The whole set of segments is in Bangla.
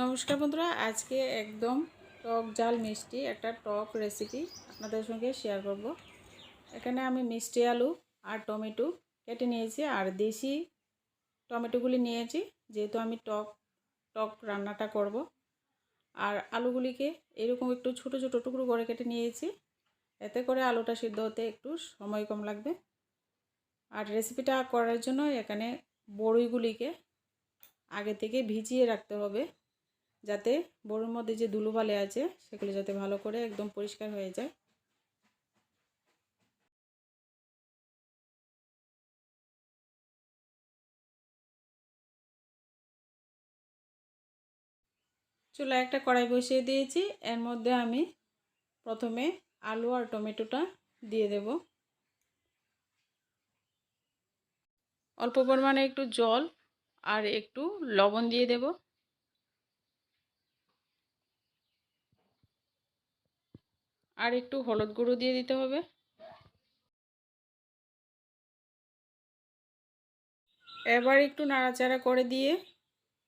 নমস্কার বন্ধুরা, আজকে একদম টক জাল মিষ্টি একটা টক রেসিপি আপনাদের সঙ্গে শেয়ার করব। এখানে আমি মিষ্টি আলু আর টমেটো কেটে নিয়েছি আর দেশি টমেটোগুলি নিয়েছি, যেহেতু আমি টক টক রান্নাটা করব। আর আলুগুলিকে এরকম একটু ছোট ছোট টুকরো করে কেটে নিয়েছি, এতে করে আলুটা সিদ্ধ হতে একটু সময় কম লাগবে। আর রেসিপিটা করার জন্য এখানে বড়ইগুলিকে আগে থেকে ভিজিয়ে রাখতে হবে। যাতে বড়ির মধ্যে যে ধুলোবালি আছে, সেগুলো যাতে ভালো করে একদম পরিষ্কার হয়ে যায়। চুলা একটা কড়াই বসিয়ে দিয়েছি। এর মধ্যে আমি প্রথমে আলু আর টমেটোটা দিয়ে দেব। অল্প পরিমাণে একটু জল আর একটু লবণ দিয়ে দেবো। আর একটু হলুদ গুঁড়ো দিয়ে দিতে হবে। এবার একটু নাড়াচাড়া করে দিয়ে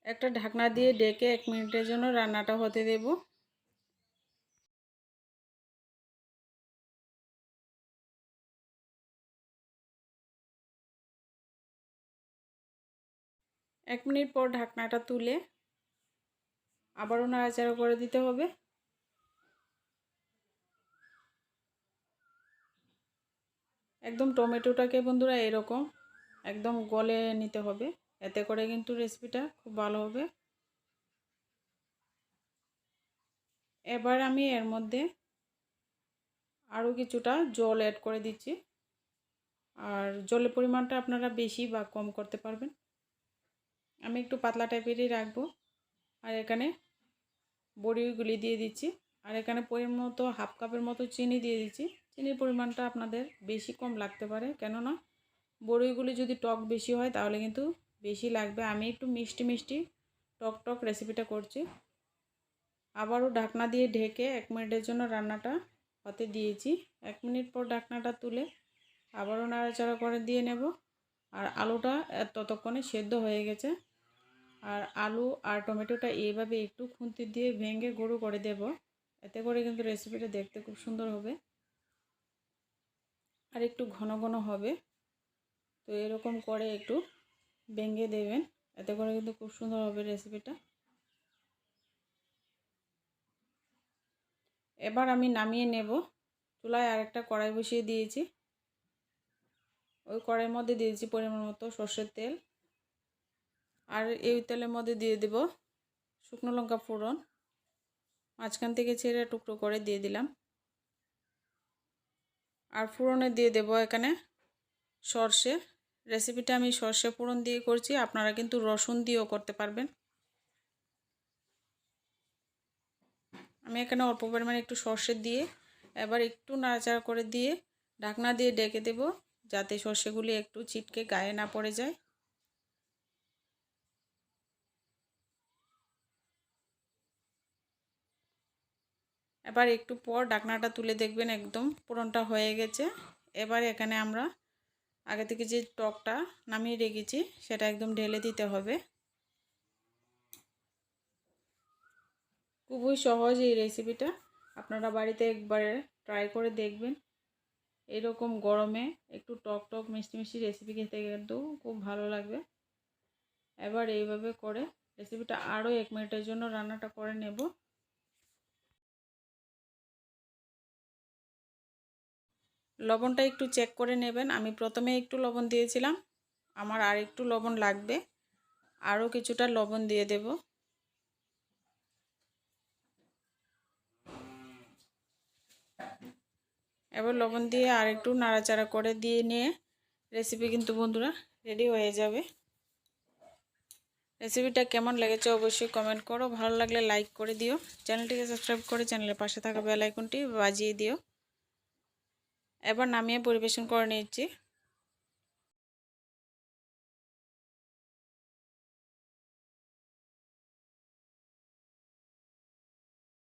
একটা ঢাকনা দিয়ে ডেকে এক মিনিটের জন্য রান্নাটা হতে দেব। এক মিনিট পর ঢাকনাটা তুলে আবারও নাড়াচাড়া করে দিতে হবে। একদম টমেটোটাকে বন্ধুরা এরকম একদম গলে নিতে হবে। এতে করে কিন্তু রেসিপিটা খুব ভালো হবে। এবার আমি এর মধ্যে আরও কিছুটা জল অ্যাড করে দিচ্ছি। আর জলের পরিমাণটা আপনারা বেশি বা কম করতে পারবেন। আমি একটু পাতলা টাইপেরই রাখব। আর এখানে বড়িগুলি দিয়ে দিচ্ছি। আর এখানে পরিমাণ মতো, হাফ কাপের মতো চিনি দিয়ে দিচ্ছি। চিনির পরিমাণটা আপনাদের বেশি কম লাগতে পারে। কেননা বড়িগুলি যদি টক বেশি হয়, তাহলে কিন্তু বেশি লাগবে। আমি একটু মিষ্টি মিষ্টি টক টক রেসিপিটা করছি। আবারও ঢাকনা দিয়ে ঢেকে এক মিনিটের জন্য রান্নাটা হতে দিয়েছি। এক মিনিট পর ঢাকনাটা তুলে আবারও নাড়াচাড়া করে দিয়ে নেব। আর আলুটা ততক্ষণে সেদ্ধ হয়ে গেছে। আর আলু আর টমেটোটা এইভাবে একটু খুন্তি দিয়ে ভেঙে গুঁড়ো করে দেব। এতে করে কিন্তু রেসিপিটা দেখতে খুব সুন্দর হবে। আর একটু ঘন ঘন হবে। তো এরকম করে একটু ভেঙে দেবেন। এতে করে কিন্তু খুব সুন্দর হবে রেসিপিটা এবার আমি নামিয়ে নেব। চুলায় আরেকটা কড়াই বসিয়ে দিয়েছি। ওই কড়াইয়ের মধ্যে দিয়েছি পরিমাণ মতো সর্ষের তেল। আর এই তেলের মধ্যে দিয়ে দেব শুকনো লঙ্কা ফোড়ন। মাঝখান থেকে ছেড়ে টুকরো করে দিয়ে দিলাম। আর ফোড়নে দিয়ে দেব এখানে সর্ষে। রেসিপিটা আমি সর্ষে ফোড়ন দিয়ে করছি, আপনারা কিন্তু রসুন দিয়েও করতে পারবেন। আমি এখানে অল্প পরিমাণে একটু সর্ষে দিয়ে এবার একটু নাড়াচাড়া করে দিয়ে ঢাকনা দিয়ে ডেকে দেব, যাতে সর্ষেগুলি একটু ছিটকে গায়ে না পড়ে যায়। এবার একটু পর ডাকনাটা তুলে দেখবেন একদম, পুরনটা হয়ে গেছে। এবার এখানে আমরা আগে থেকে যে টকটা নামিয়ে রেখেছি, সেটা একদম ঢেলে দিতে হবে। খুবই সহজ এই রেসিপিটা আপনারা বাড়িতে একবারে ট্রাই করে দেখবেন। এরকম গরমে একটু টক টক মিষ্টি মিষ্টি রেসিপি খেতে কিন্তু খুব ভালো লাগবে। এবার এইভাবে করে রেসিপিটা আরও এক মিনিটের জন্য রান্নাটা করে নেব। লবণটা একটু চেক করে নেবেন। আমি প্রথমে একটু লবণ দিয়েছিলাম। আমার আর একটু লবণ লাগবে। আরও কিছুটা লবণ দিয়ে দেব। এবার লবণ দিয়ে আর একটু নাড়াচাড়া করে দিয়ে নিয়ে রেসিপি কিন্তু বন্ধুরা রেডি হয়ে যাবে। রেসিপিটা কেমন লেগেছে অবশ্যই কমেন্ট করো। ভালো লাগলে লাইক করে দিও। চ্যানেলটিকে সাবস্ক্রাইব করে চ্যানেলের পাশে থাকা বেল আইকনটি বাজিয়ে দিও। এবার নামিয়ে পরিবেশন করে নিচ্ছি।